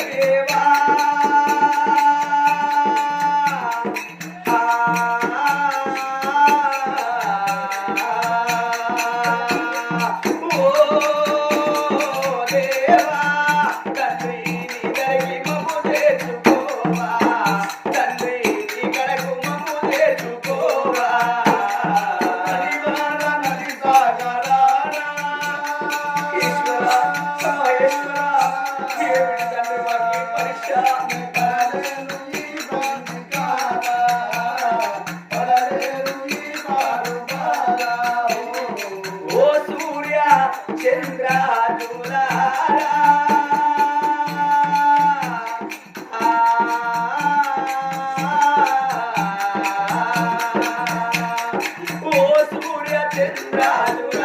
దేవా. என்றாலும்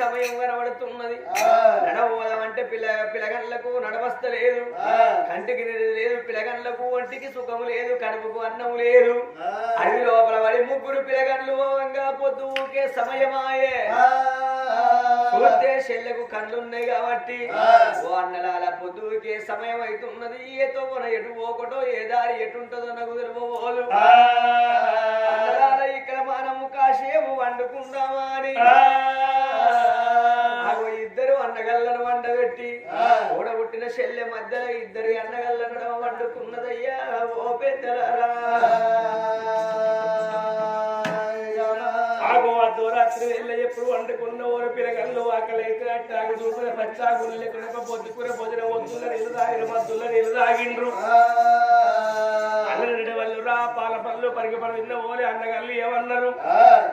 సమయం కనబడుతున్నది. నడవోదామంటే పిల్ల పిలగన్లకు నడవస్తలేదు కంటికి లేదు పిలగన్లకు ఒంటికి సుఖం లేదు కడుపుకు అన్నం లేదు. అడవి లోపల పడి ముగ్గురు పిలగన్లు పోవంగా పొద్దుకే సమయమాయే. చూస్తే చెల్లెకు కళ్ళున్నాయి కాబట్టి అన్నలాల పొద్దుకే సమయం అవుతున్నది ఏతో మన ఎటు పోకటో ఏ దారి ఎటుంటదో నాకు తెలియబోలు అన్నలాల ఇక్కడ మనము కాసేపు వండుకుందామా అని. ఇద్దరు అన్నగల్లను వండబెట్టి ఓడబుట్టిన చెల్లె మధ్యలో ఇద్దరు అన్నగల్లను వండుకున్నదయ్యా ఓ పెద్దలారా. వెళ్ళ ఎప్పుడు వండుకున్న ఓరు పిరగల్లో ఆకలి అయితే అట్టాగు చూపుల పచ్చాగులు లేకుండా పొద్దుకునే భోజనం వద్దుల నీళ్ళు తాగిన మద్దుల నీళ్ళు తాగిండ్రు. రా పాల పళ్ళు పరిగి పడి విన్న ఓలే అన్నగల్లు ఏమన్నారు?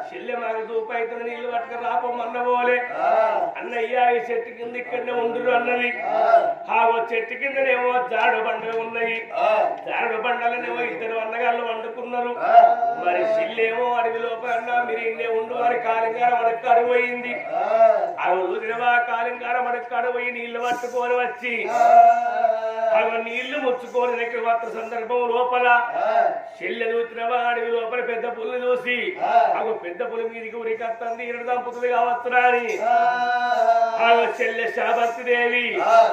చెల్లె మాకు చూపు అవుతుంది నీళ్ళు పట్టుకుని రాపమన్న ఓలే అన్నయ్య ఈ చెట్టు కింద ఇక్కడనే ఉండురు అన్నది. ఆ. ఓ చెట్టు కిందనేమో జాడు బండలు ఉన్నాయి. జాడు బండలనేమో ఇద్దరు అన్నగాళ్ళు వండుకున్నారు. మరి సిల్లేమో అడవి లోపల మీరు ఇన్నే ఉండు వారి కాలింగార మనకు అడిపోయింది అవి చూసినవా కాలింగార మనకు అడిపోయి నీళ్ళు పట్టుకొని వచ్చి. అవి నీళ్ళు ముచ్చుకొని వస్తున్న సందర్భం లోపల చెల్లె చూసినవా అడవి లోపల పెద్ద పుల్లు చూసి అవి పెద్ద పులి మీదికి ఉరికత్తంది ఇరుడు దంపుతుంది కావచ్చురా అని ఆగో చెల్లె శాభక్తి దేవి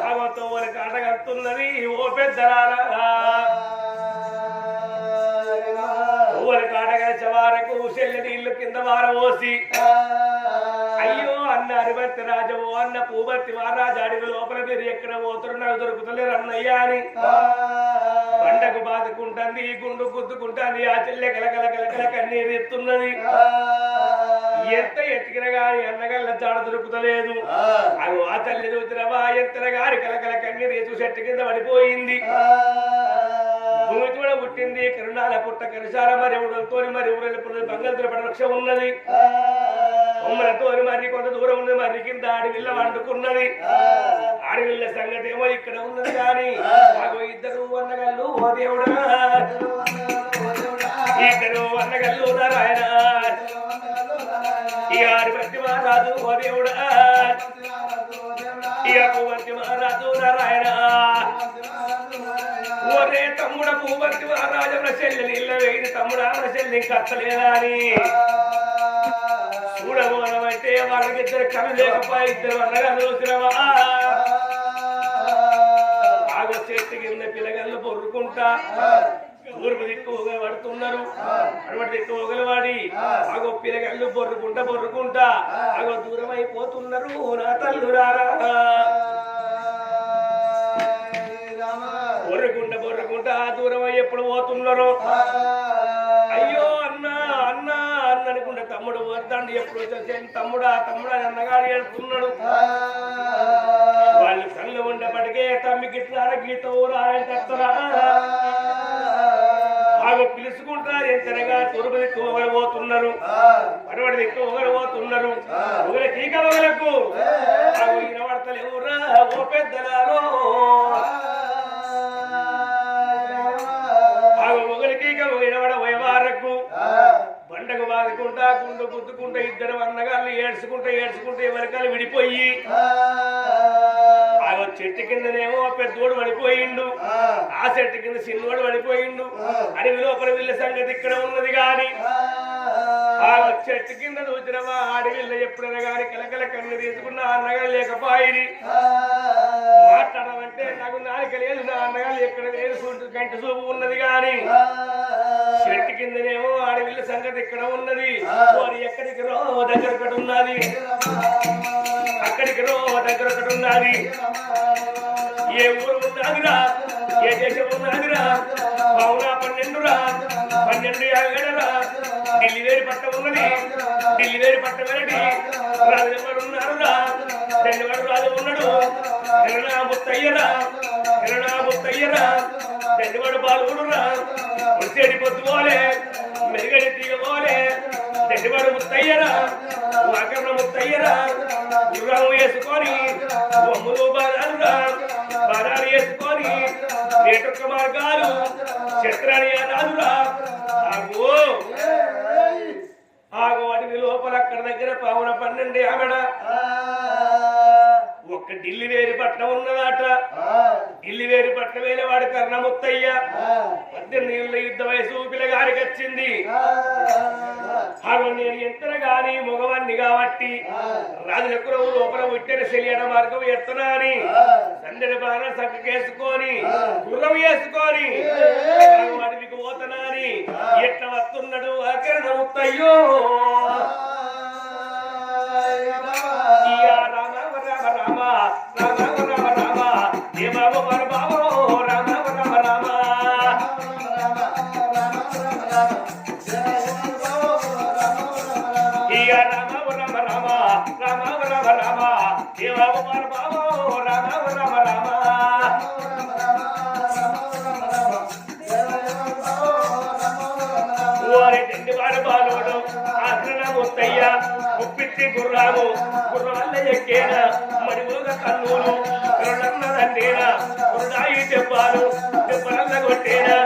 ఆగో తోవలకి అడగడుతున్నది ఓ పెద్దలారా తోవలకి అడగచ్చే వారకు చెల్లె నీళ్ళు కింద వారబోసి అయ్యో అన్న అరివర్తి రాజవు అన్న పూబర్తి మహారాజు అడవి లోపల మీరు ఎక్కడ పోతున్నారు నాకు దొరుకుతలేరు అన్నయ్యా అని. పండగ బాదుకుంటుంది గుండు గుద్దుకుంటుంది ఆ చెల్లె కలకల కలకల కన్నీరు ఎత్తున్నది. ఎంత ఎత్తికిన గాని అన్నగల్ల జాడ దొరుకుతలేదు. అవి ఆ తల్లి చూసినవా? ఎత్తన గారి కలకల కన్నీరు ఎత్తు చెట్టు కింద పడిపోయింది. భూమి పుట్టింది కరుణాల పుట్ట కరిసాల మరి ఉడలతో మరి ఊరల బంగారు వృక్షం ఉన్నది. ఉమ్మలతో మరి కొంత దూరం ఉన్నది మరి కింద ఆడవిల్ల వండుకున్నది. ఆడవిల్ల సంగతి ఏమో ఇక్కడ ఉన్నది కానీ మాకు ఇద్దరు అన్నగల్లు ఓ దేవుడా. ఇద్దరు అన్నగల్లు నారాయణ. ఈ ఆడిపట్టి మహారాజు ఓ దేవుడా. ఈ పూవర్తి మహారాజు నారాయణ. అరే తమ్ముడ పూవర్తి రాజమ్మ చెల్లి నీళ్ళ వేయి తమ్ముడు ఆమె చెల్లి కత్తలేదా అని చూడబోనమంటే వాళ్ళకిద్దరు కళ్ళు లేకపోయి ఇద్దరు అన్నగా చూసినవా? ఆగో చెట్టు కింద పిల్లగల్లు పొర్రుకుంటా. ఊరుకు దిక్కు పడుతున్నారు. అడవటి దిక్కు వాడి. ఆగో పిల్లగల్లు బొర్రుకుంటా బొర్రుకుంటా ఆగో దూరం అయిపోతున్నారు నా తల్లురారా. బొర్రుకుంటా దూరం అయి ఎప్పుడు పోతున్నారు అయ్యో అన్న అన్న అన్న అనుకుంటే తమ్ముడు వద్దండి ఎప్పుడు వచ్చేసి తమ్ముడా తమ్ముడా అని అన్నగాడు ఏడుస్తున్నాడు. వాళ్ళు కళ్ళు ఉండేప్పటికే తమ్మికి ఇట్లా గీత ఊరాయని తెత్తరా ఆగో పిలుచుకుంటారు ఎంతనగా తొరుగు దిక్కు ఒకరు పడవడి దిక్కు ఒకరు పోతున్నారు ఒకరి టీక వినబడతలేవురా ఓ పెద్దలాలో. బాదుకుంటా గుండు గుద్దుకుంటా ఇద్దరు అన్నగాళ్ళు ఏడ్చుకుంటా ఏడ్చుకుంటా ఎవరికాలు విడిపోయి. ఆగో చెట్టు కిందనేమో పెద్దోడు పడిపోయిండు. ఆ. చెట్టు కింద చిన్నోడు పడిపోయిండు. అడవి లోపల వీళ్ళ సంగతి ఇక్కడ ఉన్నది గాని. ఆ చెట్టు కింద చూసినవా అడవిలో ఎప్పుడైనా గాని కలకల కన్ను తీసుకున్న అన్నగా లేకపోయి మాట్లాడమంటే నాకు నాలుక లేదు నా అన్నగారు ఎక్కడ లేదు గంట చూపు ఉన్నది గాని. చెట్టు కిందనేమో అడవిల సంగతి ఇక్కడ ఉన్నది. వారు ఎక్కడికి రో దగ్గర ఒకటి ఉన్నది. అక్కడికి రో దగ్గర ఒకటి ఉన్నది. ఏ ఊరు ఉన్నదిరా ఏ దేశం ఢిల్లీ పట్ట ఉన్నది. ఢిల్లీ పట్ట వెరటి. రాజువాడు ఉన్నారురా రెండువాడు రాజు ఉన్నాడు. ఎరనా ముత్తయ్యరా ఎరనా ముత్తయ్యరా రెండువాడు బాలుడురా వచ్చేటి పొద్దుకోలే మెరుగడి తీగ పోలే. ముత్తయ్యరా. వాకరణ ముత్తయ్యరా. గుర్రం వేసుకొని బొమ్మలు బాధాలురా. బాధాలు వేసుకొని నేటొక్క మార్గాలు. చిత్రాన్ని రాదురా ఆగ వాటిని లోపల అక్కడ దగ్గర పావున పన్నెండు ఆమెడ. ఒక్క ఢిల్లీ వేరి పట్నం ఉన్నదాట. ఢిల్లీ వేరి పట్నం వేరే వాడు కర్ణముత్తయ్య. పద్దెనిమిది ఏళ్ళ యుద్ధ వయసు పిల్లగారికి వచ్చింది. ఆగో నేను ఎంతన గాని మగవాణ్ణి కాబట్టి రాజులకురవు లోపల పుట్టిన శల్యడ మార్గం ఎత్తనా అని సందడి బాణ సంకేసుకొని గుర్రం వేసుకొని అడవికి పోతనా అని ఎట్లా వస్తున్నాడు అకరణ ముత్తయ్యో ఇయా రామ రామ రామ రామ రామ రామ దేవాబో మర బాబో రామ రామ రామ ఇయా రామ రామ రామ రామ రామ రామ దేవాబో మర బాబో రామ రామ రామ ఓరి దండి వాడు బాలోడు ఆశ్రణ ముత్తయ్య ముప్పిత్తి గుర్రాము గుర్రాము గుర్రవల్ల మరి మడిములుగ కన్నూరు కరుణన్నదండేనా గుర్రాయి దెబ్బాలు దెబ్బలన్న కొట్టేనా.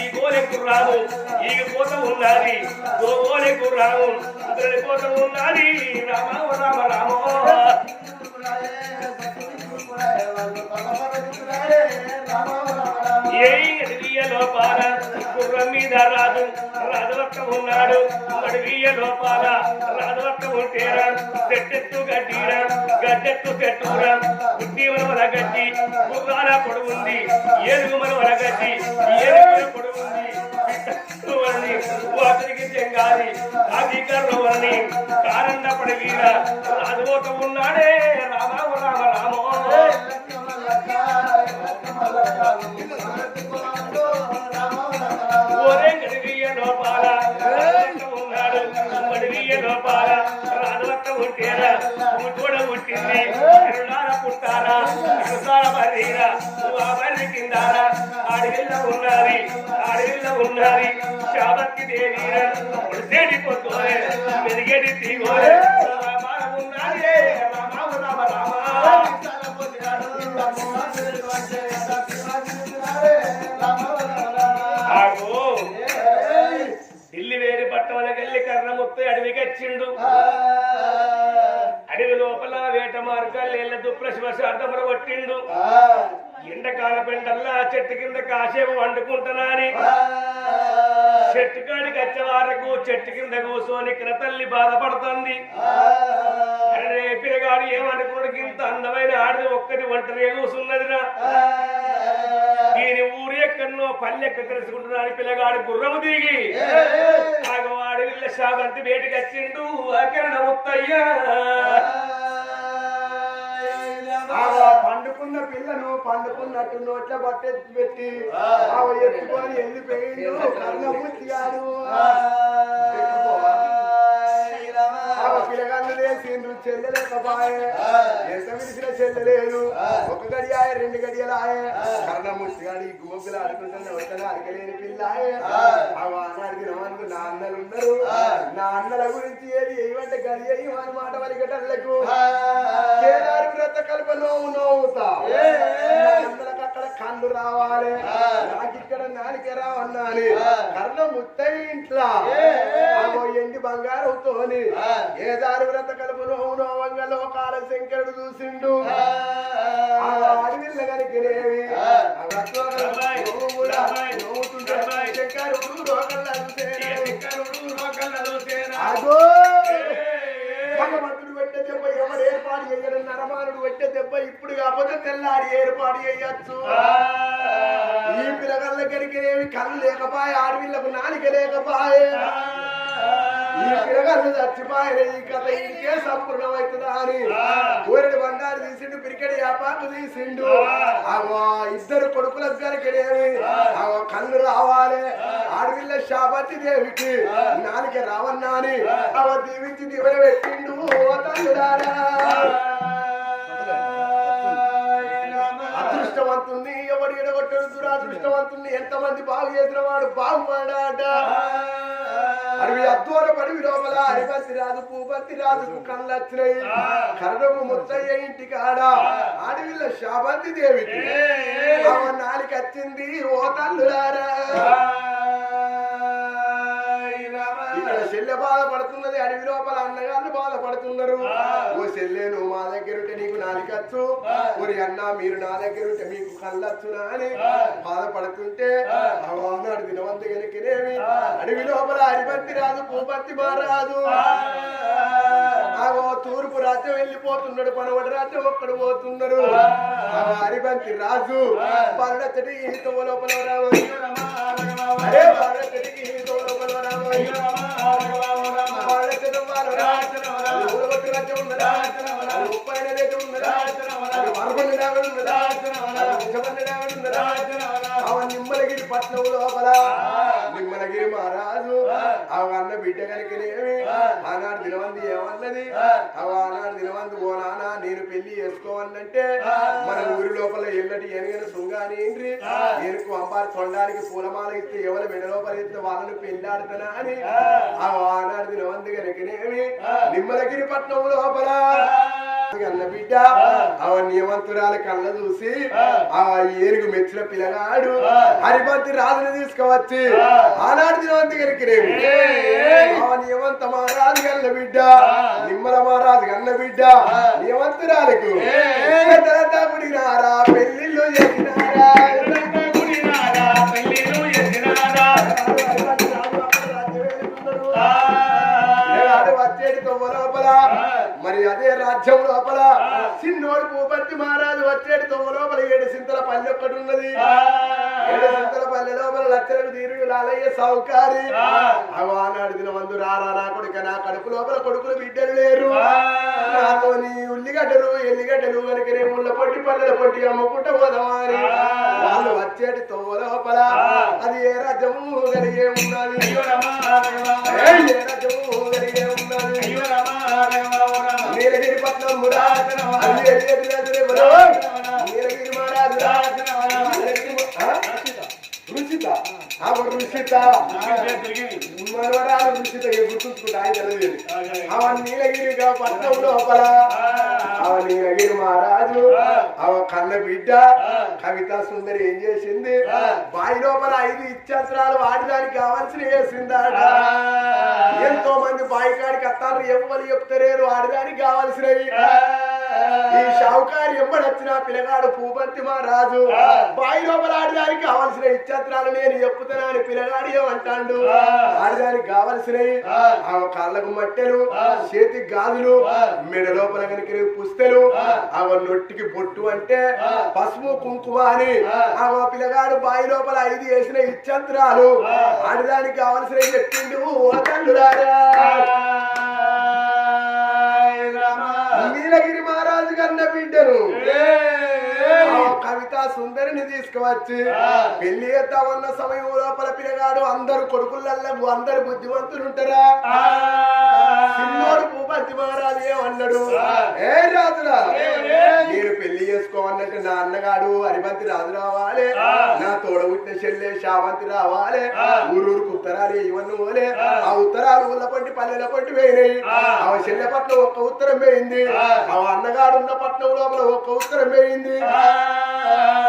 ఈ గోలె గుర్రాము ఈ కోత ఉన్నది గోగోలె గుర్రాము ఇతరుడి కోత ఉన్నది. రామ రామ రామ. ఏ లోపాల గుర్రం మీద రాజు రాజవక్క ఉన్నాడు. అడవియ లోపాల రాజవక్క ఉంటేరా చెట్టెత్తు గడ్డిరా గడ్డెత్తు చెట్టురా గుడ్డి మనవల గడ్డి. గుర్రాల పొడుగుంది ఏనుగు మనవల గడ్డి. ఏనుగు పొడుగుంది పిట్టని వాటికి చెంగాలి. అధికారులని కారన్న పడవీర ఉన్నాడే. రామ రామ రామో ఓరే రాజవక్క ఉంటేరా పుట్టింది. కరుణాల పుట్టారా కృష్ణాల బర్రీరా ఆ బర్రి కిందారా అడవిలో ఉన్నది అడవిలో ఉన్నది శాబక్తి దేవీరా ఒడిసేటి పొద్దులే మెరిగేటి తీగోలే. రామ ఉన్నది రామ అడవికి వచ్చిండు అడవి లోపల వేట మార్గాలు ఏళ్ళ దుప్పుల శివశార్థములు కొట్టిండు ఎండకాల పెండల్లా చెట్టు కింద కాసేపు వండుకుంటున్నాని. చెట్టు కాడికి వచ్చే వరకు చెట్టు కింద కూర్చొని కిన తల్లి బాధపడుతుంది. అరే పిల్లగాడు ఏమనుకోడికి ఇంత అందమైన ఆడిది ఒక్కది ఒంటరి కూసున్నదిరా దీని ఊరు ఎక్కడనో పల్లెక్క తెలుసుకుంటున్నాడు పిల్లగాడు గుర్రము దిగి. వాడి వీళ్ళ శాబంతి బయటికి వచ్చిండు. అక్కడ ముత్తయ్యా పండుకున్న పిల్లను పండుకున్నట్టు నోట్ల బట్టెత్తి పెట్టి ఎత్తుకొని వెళ్ళిపోయిండు. కర్ణమూర్తి గారు పిల్లగాళ్ళు లేచిండ్రు చెల్లెలేకపాయే ఎంత విడిచిన చెల్లెలేదు ఒక గడియాయ రెండు గడియలాయ. కర్ణమూర్తి గారు గోపిల ఆడుకుంటున్న వద్దన అడగలేని పిల్లాయే. నమ్మకు నా అన్నలు ఉన్నారు నా అన్నల గురించి ఏది ఏమంటే గడి అయ్యి వారి మాట వలిగటలకు కేదారి వ్రత కల్ప నోవు నోవుతా అందరికి అక్కడ కళ్ళు రావాలి. నాకు ఇక్కడ నాలిక రావన్నాని. కర్ణ ముత్తయి ఇంట్లో. ఎండి బంగారంతోని. ఏ దారి వ్రత కలుపు నోవు నోవంగా లోకాల శంకరుడు చూసిండు. అడవిల్ల కనికినేవి చేయడం నరమానుడు పెట్టే దెబ్బ ఇప్పుడు కాకపోతే తెల్లారి ఏర్పాటు చేయొచ్చు. ఈ పిల్లగల్ల గరికేవి కళ్ళు లేకపాయ ఆడవిళ్ళకు నాలిక లేకపాయే. ఈ పిల్లగల్లు చచ్చిపాయే ఈ కథ ఇంకే సంపూర్ణమవుతుందా అని ఊరిని బండారు తీసిండు పిరికెడి యాపాకు తీసిండు. ఇద్దరు కొడుకులకు గరికెడేవి అవో కళ్ళు రావాలి. ఆడవిల్ల శాపతి దేవికి నాలిక రావన్నా అని అవ దీవించి దీవెన పెట్టిండు తల్లుడారా అదృష్టవంతుణ్ణి ఎవడు ఎడగొట్టడు? దురాదృష్టవంతుణ్ణి ఎంతమంది బాగు చేసిన వాడు? బాగుపడాట అడవి అద్దోర పడివి లోపల అరిపత్తి రాదు పూపత్తి రాదు కళ్ళు వచ్చినాయి కర్ణము ముత్తయ్య ఇంటి కాడ అడవిలో శాబంతి దేవికి. ఆమె నాలిక వచ్చింది ఓ తల్లులారా. చెల్లె బాధపడుతున్నది అడవి లోపల అన్నగాళ్ళు బాధపడుతున్నారు. ఓ చెల్లె నువ్వు మా దగ్గర ఉంటే నీకు నాలికచ్చు ఒరి అన్న మీరు నా దగ్గర ఉంటే మీకు కళ్ళచ్చునా అని బాధపడుతుంటే అన్నాడు దినవంత గెలికినేమి. అడవి లోపల అరిపత్తి రాదు పూపత్తి మారాదు. ఆగో తూర్పు రాజ్యం వెళ్ళిపోతున్నాడు పనవడి రాజ్యం ఒక్కడు పోతున్నారు. అరిబంతి రాజు పరడతడి ఈతో లోపల రామయ్య అరే. పరడతడికి ఈతో లోపల రామయ్య ఆవ నిమ్మలగిరి పట్నం లోపల. మహారాజు ఆవ అన్న బిడ్డ కలిగినేమి ఆనాడు దినవంది ఏమన్నది? ఆనాడు దినవంది ఓ నానా పెళ్ళి చేసుకోవాలంటే మన ఊరి లోపల ఎల్లటి ఎనగని సుంగాని ఏంటి నేను అంబారు తొండానికి పూలమాల ఇస్తే ఎవరు మెడ లోపల ఇస్తే వాళ్ళని పెళ్ళాడుతానా అని? ఆ. ఆనాడు దినవంతి గనకనేమి? నిమ్మలగిరి పట్నం లోపల అన్న బిడ్డ. ఆ. నియమంతురాల కళ్ళ చూసి ఆ. ఏనుగు మెచ్చిన పిల్లగాడు హరిపతి రాజుని తీసుకువచ్చి ఆనాడు దినవంతి గనకనేమి ఆ నియమంత మహారాజు కన్న బిడ్డ నిమ్మల మహారాజు కన్న బిడ్డ నియమంతురాలకు పెద్దలంతా పుడినారా మరి అదే రాజ్యం లోపల చిన్నోడు భూపతి మహారాజు వచ్చేటి తొవ్వ లోపల ఏడు సింతల పల్లె ఒక్కటి ఉన్నది. ఏడు సింతల పల్లె లోపల లచ్చలకు తీరుడు లాలయ్య సౌకారి ఆనాడు దిన మందు రారా నా కొడుక నా కడుపు లోపల కొడుకులు బిడ్డలు లేరు. నాతోని ఉల్లిగడ్డలు ఎల్లిగడ్డలు కనుకనే ముళ్ళ పొట్టి పల్లెల పొట్టి అమ్ముకుంట పోదామని వాళ్ళు వచ్చేటి తొవ్వ లోపల అది ఏ రాజ్యము కలిగే ఉన్నది. ఏ రాజ్యము కలిగే ఉన్నది. అయ్యో రమా, అది ఎలియటి రాజులే మురా. నీలగిరి మహారాజు రా. రుచిత ఆ. రుచిత. మనవరాలు రుచిత గుర్తుంచుకుంటా ఆయన తెలియదు. ఆమె నీలగిరిగా పట్నం లోపల. ఆమె నీలగిరి మహారాజు. ఆమె కన్న బిడ్డ. కవిత సుందరి ఏం చేసింది? బాయి లోపల ఐదు ఇత్యాసరాలు వాడడానికి కావాల్సిన వేసిందాట. ఎంతో మంది బాయి కాడికి అత్తారు ఎవ్వరు చెప్తలేరు? ఆడడానికి కావాల్సినవి. ఈ షావుకారి ఎంబడొచ్చిన పిల్లగాడు పూపంతి మహారాజు. బాయి లోపల ఆడడానికి కావాల్సిన ఇచ్చత్రాలు నేను చెప్పుతున్నా అని పిల్లగాడు ఏమంటాడు? ఆడడానికి కావాల్సినవి ఆ. కాళ్ళకు మట్టెలు చేతికి గాజులు మెడ లోపల కనుక పుస్తెలు ఆ. నొట్టికి బొట్టు అంటే పసుపు కుంకుమ అని. ఆ. పిల్లగాడు బాయి లోపల ఐదు వేసిన ఇచ్చంత్రాలు. ఆడడానికి కావాల్సినవి చెప్పిండు ఓ తండ్రులారా కన్న బిడ్డను కవిత సుందరిని తీసుకువచ్చి పెళ్ళి చేద్దామన్న సమయం లోపల పిల్లగాడు అందరు కొడుకులల్లకు అందరు బుద్ధివంతులు ఉంటారా భూపతి మహారాజు ఏమన్నాడు ఏ రాజురా? నేను పెళ్ళి చేసుకోవాలంటే నా అన్నగాడు హరివంతి రాజు రావాలి నా తోడబుట్టిన చెల్లె శావంతి రావాలి. ఊరూరుకు ఉత్తరాలు ఇవన్నీ పోలే ఆ. ఉత్తరాలు ఊళ్ళ పట్టి పల్లెల పట్టి వేయినాయి ఆ. చెల్లె పట్ల ఒక్క ఉత్తరం వేయింది. ఆ. అన్నగాడు ఉన్న పట్నం లోపల ఒక్క ఉత్తరం వేయింది.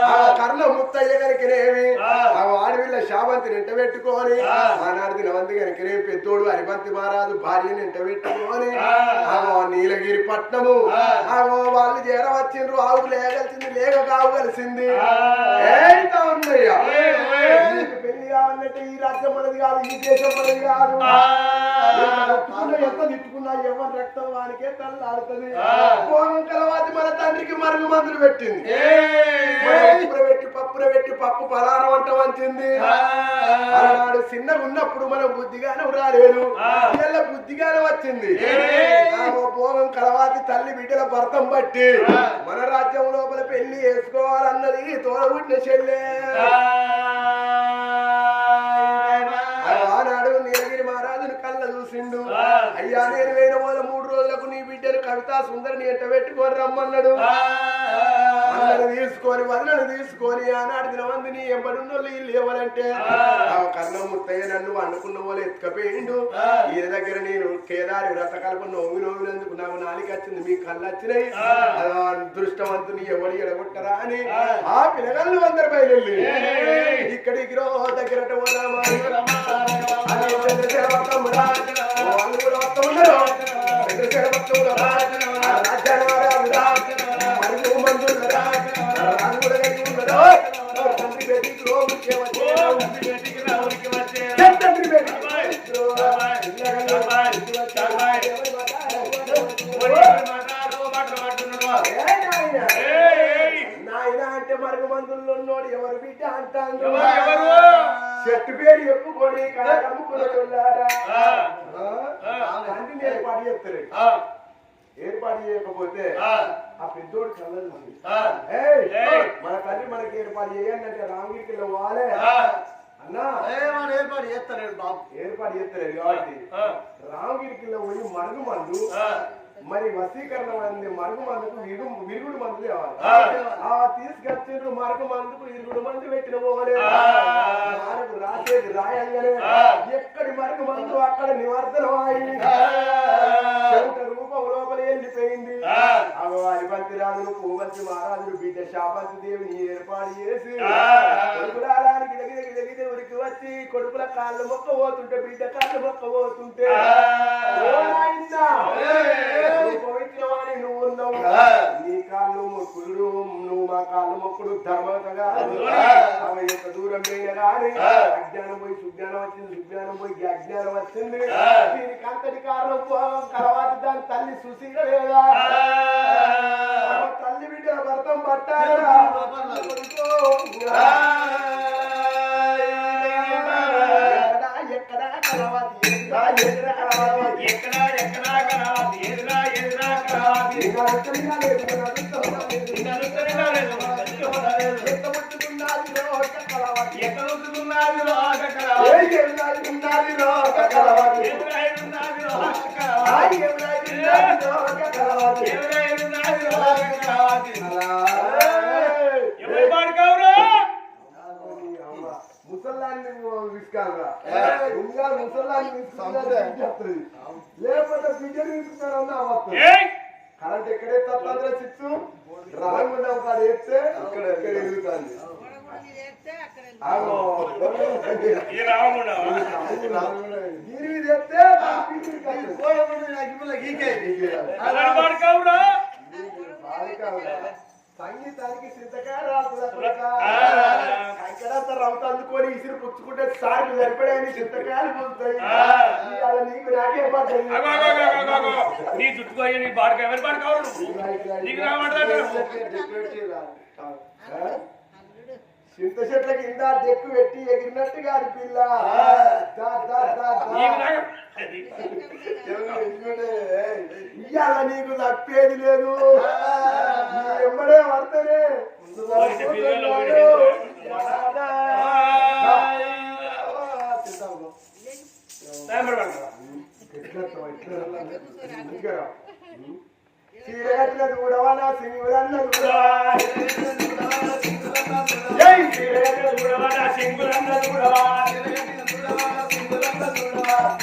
ఆ కర్ణ ముత్తయ్య కనుకనేమి ఆ ఆడవిల్ల శాబంతిని ఎంట పెట్టుకొని ఆనాడు దినవంతి కనుకనే పెద్దోడు హరిబంతి మహారాజు భార్యని ఎంట పెట్టుకొని ఆ నీలగిరి పట్నము ఆ వాళ్ళు చేర వచ్చిండ్రు ఆవు లేగలిసింది లేక కావు కలిసింది ఏంటా పెళ్ళి కావాలంటే ఈ రాజ్యం మనది కాదు ఈ దేశం మనది కాదు. ఎంత తిట్టుకున్నా ఎవరి రక్తం వానికే తల్లాడుతుంది. భోగం కలవాతి మన తండ్రికి మరుగు మందులు పెట్టింది. పెట్టి పప్పుర పెట్టి పప్పు పలారం వంట వంచింది. ఆనాడు చిన్నగా ఉన్నప్పుడు మనం బుద్ధిగానే రాలేదు. పిల్లల బుద్ధిగానే వచ్చింది. భోగం కలవాతి తల్లి బిడ్డల భర్తం బట్టి మన రాజ్యం లోపల పెళ్ళి వేసుకోవాలన్నది తోడబుట్టిన చెల్లె. కవితా సుందరిని ఎంట పెట్టుకొని రమ్మన్నాడు? అన్నను తీసుకొని వదలను తీసుకొని ఆనాడు నీ ఎంబడున్న వీళ్ళు ఎవరంటే? ఆ. కర్ణం ముత్తయ్య నన్ను అనుకున్న వాళ్ళు ఎత్తుకపోయిండు. ఈయన దగ్గర నేను కేదారి వ్రత కల్ప నోవి నోవినందుకు నాకు నాలుగు వచ్చింది మీ కళ్ళు వచ్చినాయి. అదో అదృష్టవంతుని ఎవరు ఎడగొట్టరా అని ఆ. పిల్లగాళ్ళు అందరు బయలుదేరి. ఇక్కడికి రో దగ్గర. వాళ్ళు కూడా నాయనా? అంటే మరుగు మందుల్లో ఎవరు బిడ్డ అంటాను చెట్టు పేరు చెప్పుకొని కమ్ముకున్నారా తండ్రిని ఏర్పాటు చేస్తారు ఏర్పాటు చేయకపోతే ఆ పెద్దోడు కళ్ళలు చూసి, "ఏయ్, ఏయ్. మన తల్లి మనకి ఏర్పాటు చేయండి అంటే రామగిరికి పోవాలి అన్నా ఏర్పాటు చేస్తాడు బాబు ఏర్పాటు చేస్తలేదు కాబట్టి రామగిరికి పోయి మరుగు మందు మరి వసీకరణ మంది మరుగు మందుకు విరుగు విరుగుడు మందు తేవాలి ఆ. తీసుకొచ్చిండ్రు మరుగు మందుకు ఇరుగుడు మందు పెట్టిన పోలే. మనకు రాసేది రాయంగానే. ఎక్కడి మరుగు మందు అక్కడ నివర్తనం రూపం లోపల ఆ. అమ్మవారి భక్తి రాజులు పూవంతి మహారాజులు బిడ్డ శాపంతి దేవిని ఏర్పాటు చేసి. కొడుకురాడానికి దగ్గర దగ్గర ఉరికి వచ్చి కొడుకుల కాళ్ళు మొక్క పోతుంటే బిడ్డ కాళ్ళు మొక్క పోతుంటే పవిత్రమని నువ్వు ఉన్నావు. నీ కాళ్ళు మొక్కుడు నువ్వు మా కాళ్ళు మొక్కుడు ధర్మంగా ఆ. ఆమె ఎంత దూరం పోయినా కానీ. అజ్ఞానం పోయి సుజ్ఞానం వచ్చింది సుజ్ఞానం పోయి అజ్ఞానం వచ్చింది. దీనికి అంతటి కారణం పోవం కలవాతి దాని తల్లి సుశీల లేదా తల్లి బిడ్డల భర్తం పట్టాలరా ఎక్కడా ఎక్కడా కలవాతి ఎక్కడా ఎక్కడా కలవాతి ఎక్కడ ఎక్కడ కరావతి ఎదురా. ఎక్కడ రోగ ఏ కరావతి ఎవరాయి ఉన్నది రోగ ఆ ముసల్లాన్ని ముసల్లాన్ని లేకపోతే కరెంట్ ఎక్కడే తప్పంದ್ರೆ చిచ్చు రాకుండా ఒక వేస్తే ఇక్కడ ఇక్కడ ఎదుగుతుంది. ఈ రాముడా దీని సంగీతానికి రౌత అందుకొని ఇసురు పుచ్చుకుంటే సార్లు సరిపడాయని ఆ. ఇవాళ నీకు పడ్డాయి. నీ నీ రావట్లేదు చింత చెట్ల కింద డెక్కు పెట్టి ఎగిరినట్టు గారి పిల్ల. ఇయ్యాల నీకు తప్పేది లేదు. ఎమ్మడే పడతనే జై చీరగట్టిన చూడవా, నా సింగులన్న చూడవా.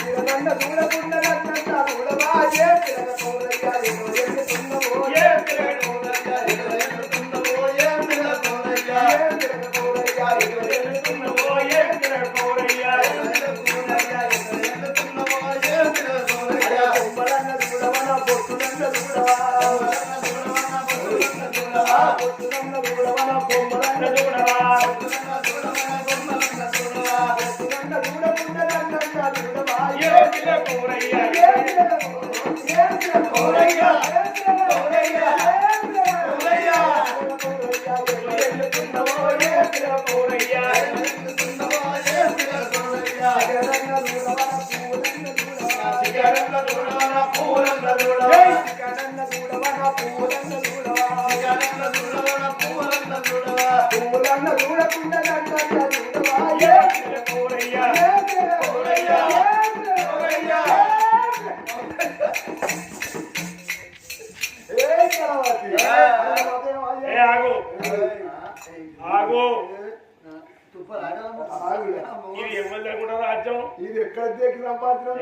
చీరగన్న దూడకుండ నన్నట్ట దూడవా కౌరయ్య ఇది ఎక్కడ దేకి సంపాదించిన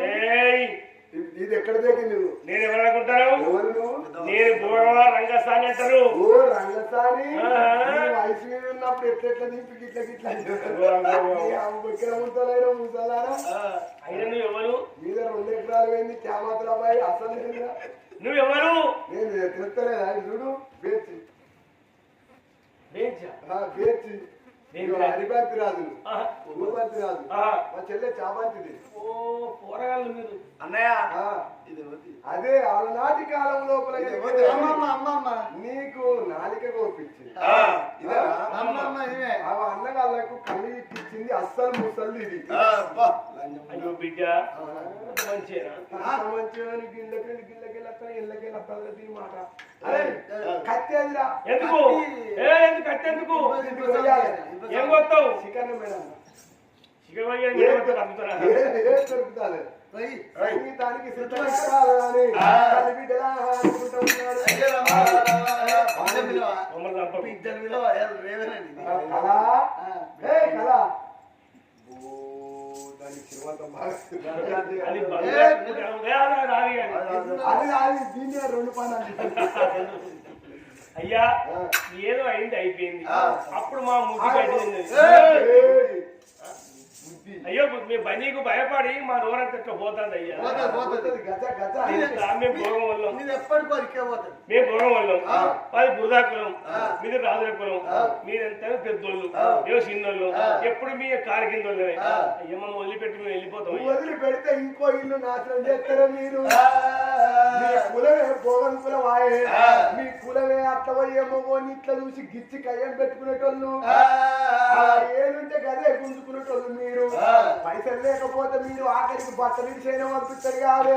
ఇది ఎక్కడ దేకి నువ్వు? నేను ఎవరు అనుకుంటాను ఎవరు నువ్వు? నేను రంగస్థాని అంటారు. ఓ. నువ్వు వయసు మీద ఉన్నప్పుడు ఎట్లా ఎట్లా దింపి గిట్ల గిట్ల. ఇక్కడ ముసలైన ముసలారా అయినా నువ్వు ఎవరు? మీద రెండు ఎకరాలు పోయింది క్యామాత్ర అబ్బాయి అసలు? నువ్వు ఎవరు? నేను ఆయన చూడు బేచి. బేచి. నేను హరిభక్తి. భూపతి రాజు. ఆహా. మా చెల్లె చాపాంతిది ఓ పోరగాళ్ళు మీరు. అన్నయ్య. ఆ, అదే ఆనాటి కాలం లోపల నీకు నాలిక కోపించింది అన్నగాళ్ళకు కళ్ళు ఇప్పించింది అస్సలు ముసలి ఇది. అయ్యో బిడ్డ. మంచిగా మంచిగా గిళ్ళకి గిళ్ళకి లెక్క ఇళ్ళకి లెక్క మాట. అరే కత్తేదిరా ఎందుకు? ఏ ఎందుకు కట్టెందుకు ఇది కొయ్యాలి. దొరుకుతాది పోయి. సంగీతానికి అది రెండు పనులు అయ్యా ఏదో అయింది అయిపోయింది. అప్పుడు మా ముగ్గు కట్టింది అయ్యో మీ బనీకు భయపడి మా నోరంత ఇట్లా పోతుంది అయ్యా మేము ఇక్కే పోతాను మేము పూర్వం వాళ్ళం మాది బురదా కులం మీది రాజుల కులం మీరెంత పెద్దోళ్ళు. మేము చిన్నోళ్ళు. ఎప్పుడు మీ కారు కింద అయ్యా మనం వదిలిపెట్టి మేము వెళ్ళిపోతాం అయ్యా. వదిలి పెడితే ఇంకో ఇల్లు నాశనం చేస్తారా మీరు? మీ కులమే భోగం కులం ఆయే అట్ల ఇట్లా చూసి గిచ్చి కయ్యం పెట్టుకునేటోళ్ళు. ఆ. ఏలుంటే గదే గుంజుకునేటోళ్ళు మీరు. పైసలు లేకపోతే మీరు ఆఖరికి బట్టలు ఇచ్చేయన పంపిస్తారు కాదు.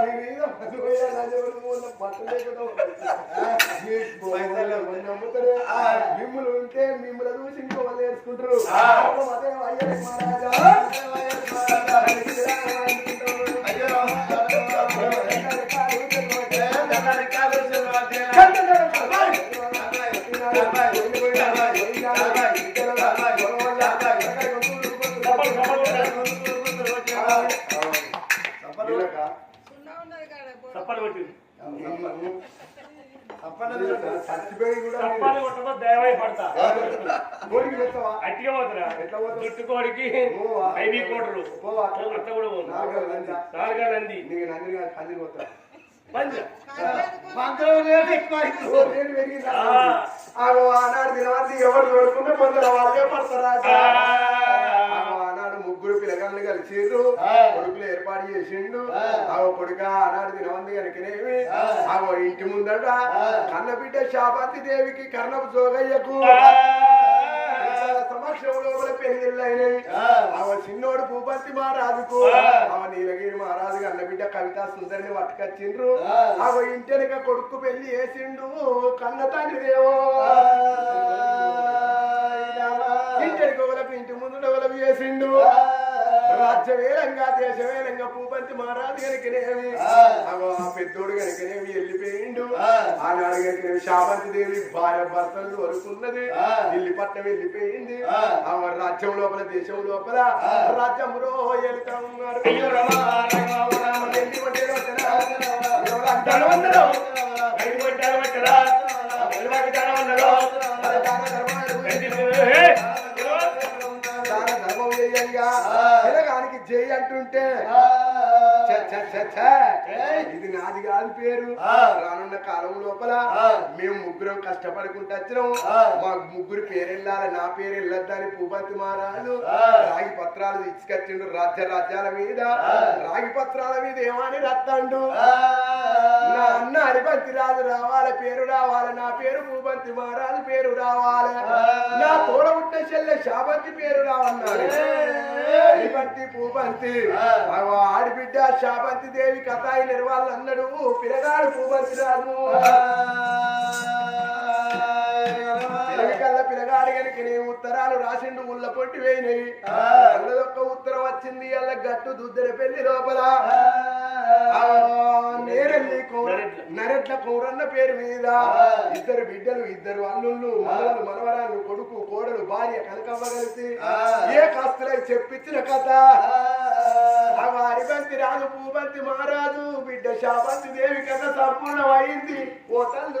మీ మీద మిమ్మల్ని ఉంటే మిమ్మల్ని చూసి ఇంకో వాళ్ళు నేర్చుకుంటారు అదే అయ్యే మహారాజా. చప్పాలు కొట్టబో దయవై పడతా. అట్టిగా పోతురా. ఎట్లా పోతావు? జుట్టు కోడికి పోవా? ఐబీ కోటరు పోవా? అత్త కూడా పోను. నాలుగు నంది ఆనాడు దినవంతి ఎవరు చూడకుండా ముందర వాళ్ళే పడతారా? ముగ్గురు పిల్లగాళ్ళు కలిసిర్రు. కొడుకులు ఏర్పాటు చేసిండు. ఆగో కొడుక ఆనాడు దినవంతి కనుకనేమి? ఆగో ఇంటి ముందట కన్న బిడ్డ శాపంతి దేవికి కర్ణపు జోగయ్యకు ఆమె చిన్నోడు భూపతి మహారాజుకు ఆమె నీలగిరి మహారాజు అన్న బిడ్డ కవిత సుందరిని పట్టుకొచ్చిండ్రు. ఆమె ఇంటెనక కొడుకు పెళ్ళి చేసిండు కన్న తండ్రి చేసిండు. రాజ్యవేలంగా దేశవేలంగా భూపతి మహారాజు ఆమె ఆ. పెద్దోడు కనుకనేమి వెళ్ళిపోయిండు. ఆనాడు కనుకనేమి శాపంతి దేవి భార్య భర్తలు వరకున్నది ఢిల్లీ పట్నం వెళ్ళిపోయింది. ఆమె రాజ్యం లోపల దేశం లోపల. రాజ్యంలో వెళ్తా ఉన్నారు. అంటారు? అందరూ. పట్టరా. చెయ్యంగా పిల్లగానికి జై అంటుంటే. ఇది నాది కాదు పేరు. రానున్న కాలం లోపల మేము ముగ్గురం కష్టపడుకుంటూ వచ్చినాం మా ముగ్గురు పేరు వెళ్ళాలి నా పేరు వెళ్ళొద్దని భూపతి మహారాజు రాగి పత్రాలు ఇచ్చుకొచ్చిండు రాజ్య రాజ్యాల మీద. రాగి పత్రాల మీద ఏమని రత్తండు నా అన్న హరిపంతి రాజు రావాలి పేరు రావాలి నా పేరు భూపతి మహారాజు పేరు రావాలి. నా తోడ చెల్లె శాపంతి పేరు రావన్నాడు. హరిపంతి భూపంతి ఆడిబిడ్డ శాపంతి దేవి కథాయి నిర్వాళ్ళు అన్నాడు పిరగాడు భూపతి నీ ఉత్తరాలు రాసిండు ముళ్ళ పొట్టి వేయినవి. అల్లదొక్క ఉత్తరం వచ్చింది అల్ల గట్టు దుద్దర పెళ్ళి లోపల. నేరెల్లి నరెట్ల కౌరన్న పేరు మీద ఇద్దరు బిడ్డలు ఇద్దరు అల్లుళ్ళు మనవలు మనవరాలు కొడుకు కోడలు భార్య కనకమ్మ కలిసి ఏ కాస్తులకు చెప్పించిన కథ? ఆ. వారిబంతి రాజు పూబంతి మహారాజు బిడ్డ శాబంతి దేవి కథ సంపూర్ణమైంది. ఓ తల్లు